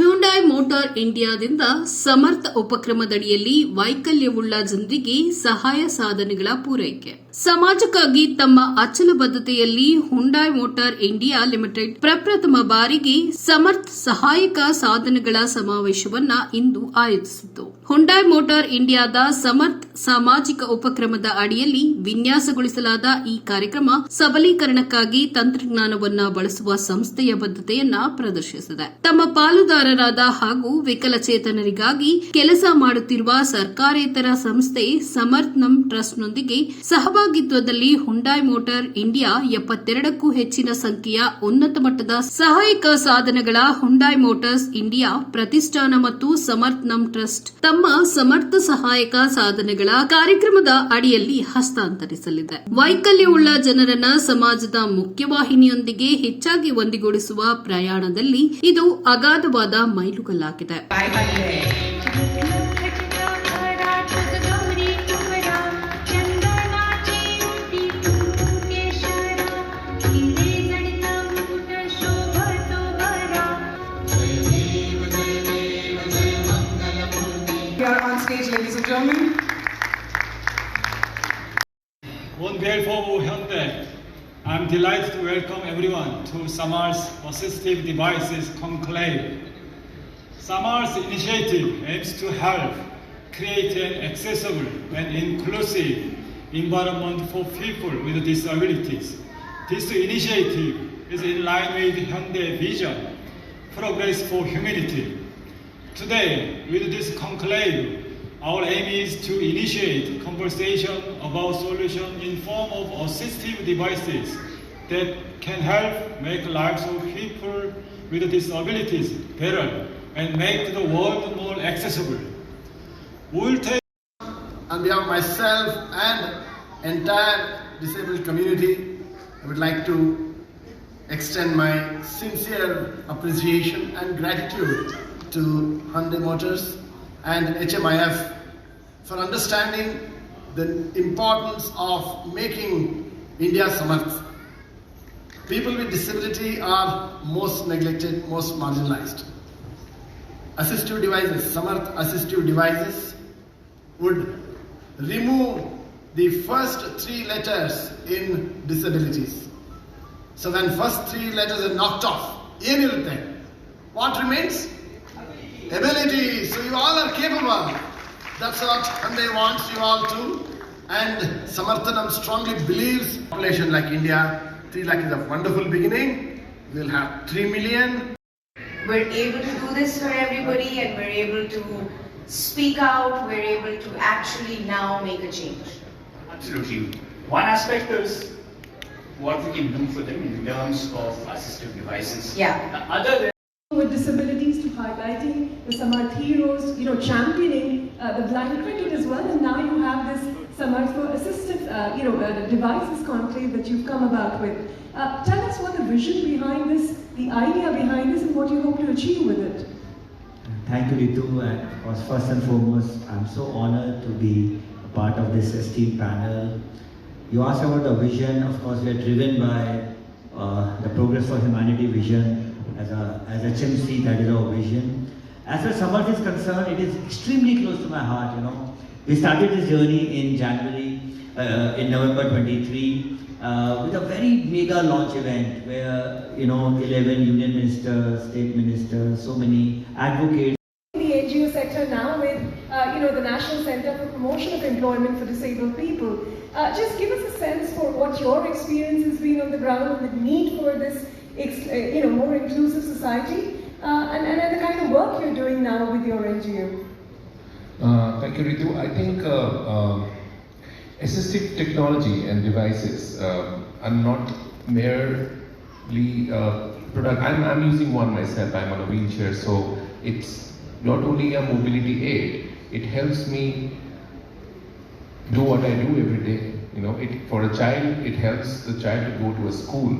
Hyundai motor ಇಂಡಿಯಾದಿಂದ ಸಮರ್ಥ ಉಪಕ್ರಮದಡಿಯಲ್ಲಿ ವೈಕಲ್ಯವುಳ್ಳ ಜನರಿಗೆ ಸಹಾಯ ಸಾಧನೆಗಳ ಪೂರೈಕೆ. ಸಮಾಜಕ್ಕಾಗಿ ತಮ್ಮ ಅಚಲ ಬದ್ಧತೆಯಲ್ಲಿ ಹುಂಡಾಯ್ ಮೋಟಾರ್ ಇಂಡಿಯಾ ಲಿಮಿಟೆಡ್ ಪ್ರಪ್ರಥಮ ಬಾರಿಗೆ ಸಮರ್ಥ ಸಹಾಯಕ ಸಾಧನಗಳ ಸಮಾವೇಶವನ್ನ ಇಂದು ಆಯೋಜಿಸಿತು ಹುಂಡಾಯ್ ಮೋಟಾರ್ ಇಂಡಿಯಾದ ಸಮರ್ಥ ಸಾಮಾಜಿಕ ಉಪಕ್ರಮದ ಅಡಿಯಲ್ಲಿ ವಿನ್ಯಾಸಗೊಳಿಸಲಾದ ಈ ಕಾರ್ಯಕ್ರಮ ಸಬಲೀಕರಣಕ್ಕಾಗಿ ತಂತ್ರಜ್ಞಾನವನ್ನ ಬಳಸುವ ಸಂಸ್ಥೆಯ ಬದ್ಧತೆಯನ್ನ ಪ್ರದರ್ಶಿಸಿದೆ. ತಮ್ಮ ಪಾಲುದಾರರಾದ ಹಾಗೂ ವಿಕಲಚೇತನರಿಗಾಗಿ ಕೆಲಸ ಮಾಡುತ್ತಿರುವ ಸರ್ಕಾರೇತರ ಸಂಸ್ಥೆ ಸಮರ್ಥ್ನಂ ಟ್ರಸ್ಟ್ನೊಂದಿಗೆ ಸಹಭಾಗಿತ್ವದಲ್ಲಿ ಹುಂಡಾಯ್ ಮೋಟಾರ್ ಇಂಡಿಯಾ ಎಪ್ಪತ್ತೆರಡಕ್ಕೂ ಹೆಚ್ಚಿನ ಸಂಖ್ಯೆಯ ಉನ್ನತ ಮಟ್ಟದ ಸಹಾಯಕ ಸಾಧನಗಳ ಹುಂಡಾಯ್ ಮೋಟಾರ್ಸ್ ಇಂಡಿಯಾ ಪ್ರತಿಷ್ಠಾನ ಮತ್ತು ಸಮರ್ಥ್ನಂ ಟ್ರಸ್ಟ್ ತಮ್ಮ ಸಮರ್ಥ ಸಹಾಯಕ ಸಾಧನಗಳ ಕಾರ್ಯಕ್ರಮದ ಅಡಿಯಲ್ಲಿ ಹಸ್ತಾಂತರಿಸಲಿದೆ. ವೈಕಲ್ಯವುಳ್ಳ ಜನರನ್ನ ಸಮಾಜದ ಮುಖ್ಯವಾಹಿನಿಯೊಂದಿಗೆ ಹೆಚ್ಚಾಗಿ ಒಂದಿಗೂಡಿಸುವ ಪ್ರಯಾಣದಲ್ಲಿ ಇದು ಅಗಾಧವಾದ We are On behalf of Hyundai, I'm delighted to welcome everyone to Samar's Assistive Devices Conclave. Samar's initiative aims to help create an accessible and inclusive environment for people with disabilities. This initiative is in line with Hyundai vision, progress for humanity. Today, with this conclave, our aim is to initiate conversation about solutions in form of assistive devices that can help make lives of people with disabilities better and make the world more accessible. We will take on behalf of myself and entire disabled community, I would like to extend my sincere appreciation and gratitude to Hyundai Motors and HMIF for understanding the importance of making India Samarth. People with disability are most neglected, most marginalized Assistive devices, Samarth assistive devices would remove the first three letters in disabilities. So when first three letters are knocked off, ಏನಿರುತ್ತೆ what remains? Ability. So you all are capable. That's what Hyundai wants you all to. And Samarthanam strongly believes population like India, 3 lakh is a wonderful beginning. We'll have 3 million. we're able to do this for everybody and we're able to speak out, we're able to actually now make a change. Absolutely. One aspect is what we can do for them in terms of assistive devices. Yeah. The other than with disabilities to highlighting the Samarth heroes, you know, championing uh, the blind cricket as well. And now you have this Samarth for assistive, uh, you know, uh, devices conclave that you've come about with. Uh, tell us what the vision behind this, the idea behind this, and what you hope to achieve with it. Thank you, Ritu. And of course, first and foremost, I'm so honored to be a part of this esteemed panel. You asked about the vision. Of course, we are driven by uh, the Progress for Humanity vision. As a as HMC, that is our vision. As far as Samarth is concerned, it is extremely close to my heart. You know, we started this journey in January, uh, in November 23, uh, with a very mega launch event where you know 11 union ministers, state ministers, so many advocates. The NGO sector now with, uh, you know, the National Center for Promotion of Employment for Disabled People. Uh, just give us a sense for what your experience has been on the ground the need for this, uh, you know, more inclusive society, uh, and, and the kind of work you're doing now with your NGO. Uh, thank you, Ritu. I think uh, um, assistive technology and devices um, are not merely uh, product. I'm, I'm using one myself. I'm on a wheelchair, so it's not only a mobility aid. It helps me do what I do every day. You know, it, for a child, it helps the child to go to a school,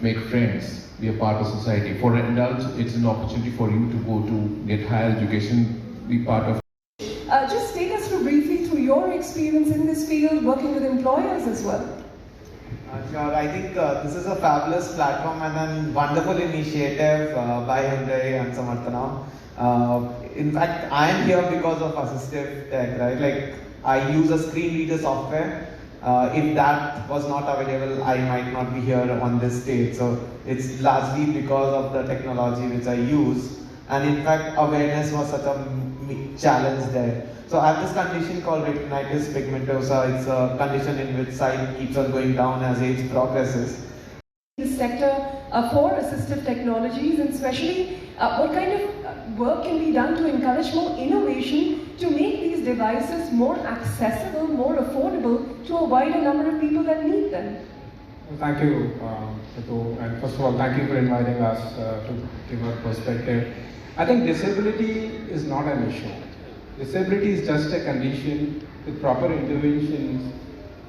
make friends, be a part of society. For an adult, it's an opportunity for you to go to get higher education, be part of Uh, just take us through briefly through your experience in this field, working with employers as well. Uh, Sure, I think uh, this is a fabulous platform and a wonderful initiative uh, by Hyundai and Samarthana. Uh, in fact, I am here because of assistive tech, right? Like, I use a screen reader software. Uh, if that was not available, I might not be here on this stage. So, it's largely because of the technology which I use. And in fact, awareness was such a challenge there. So I have this condition called retinitis pigmentosa. It's a condition in which sight keeps on going down as age progresses. This sector uh, for assistive technologies and especially uh, what kind of uh, work can be done to encourage more innovation to make these devices more accessible, more affordable to a wider number of people that need them. Thank you, uh, Ritu. And first of all, thank you for inviting us uh, to give our perspective. I think disability is not an issue. Disability is just a condition with proper interventions,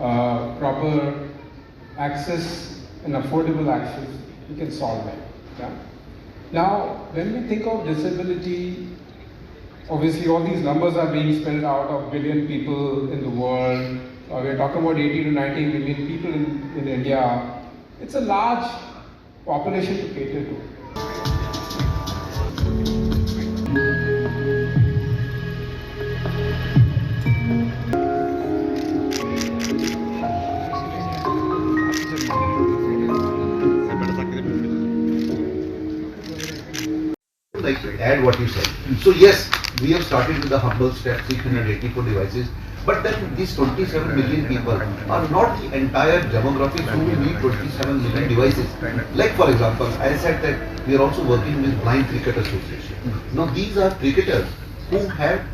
uh, proper access and affordable access, we can solve it. Yeah? Now, when we think of disability, obviously all these numbers are being spelled out of billion people in the world. Uh, we're talking about 80 to 90 million people in, in India. It's a large population to cater to. Add what you said. So yes, we have started with the humble step, 684 devices, but then these 27 million people are not the entire demographic who will need 27 million devices. Like for example, I said that we are also working with Blind Cricket Association. Now these are cricketers who have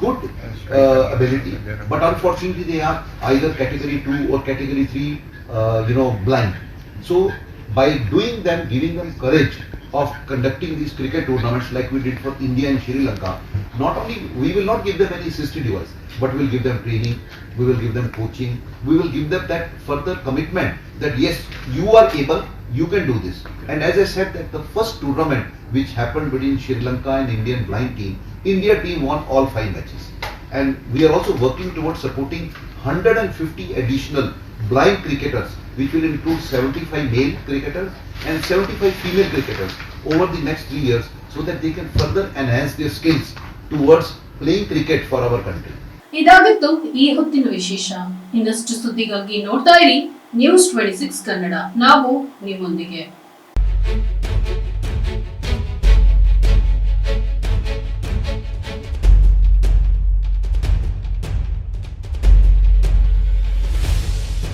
good uh, ability, but unfortunately they are either category 2 or category 3, uh, you know, blind. So by doing them, giving them courage of conducting these cricket tournaments like we did for India and Sri Lanka, not only we will not give them any assistive device, but we'll give them training, we will give them coaching, we will give them that further commitment that yes, you are able, you can do this. And as I said that the first tournament which happened between Sri Lanka and Indian blind team, India team won all five matches. And we are also working towards supporting 150 additional blind cricketers, which will include 75 male cricketers and 75 female cricketers over the next three years so that they can further enhance their skills towards playing cricket for our country. ಇದಾಗಿತ್ತು ಈ ಹೊತ್ತಿನ ವಿಶೇಷ ಇನ್ನಷ್ಟು ಸುದ್ದಿಗಾಗಿ ನೋಡ್ತಾ ಇರಿ news twenty six Kannada ನಾವು ನಿಮ್ಮೊಂದಿಗೆ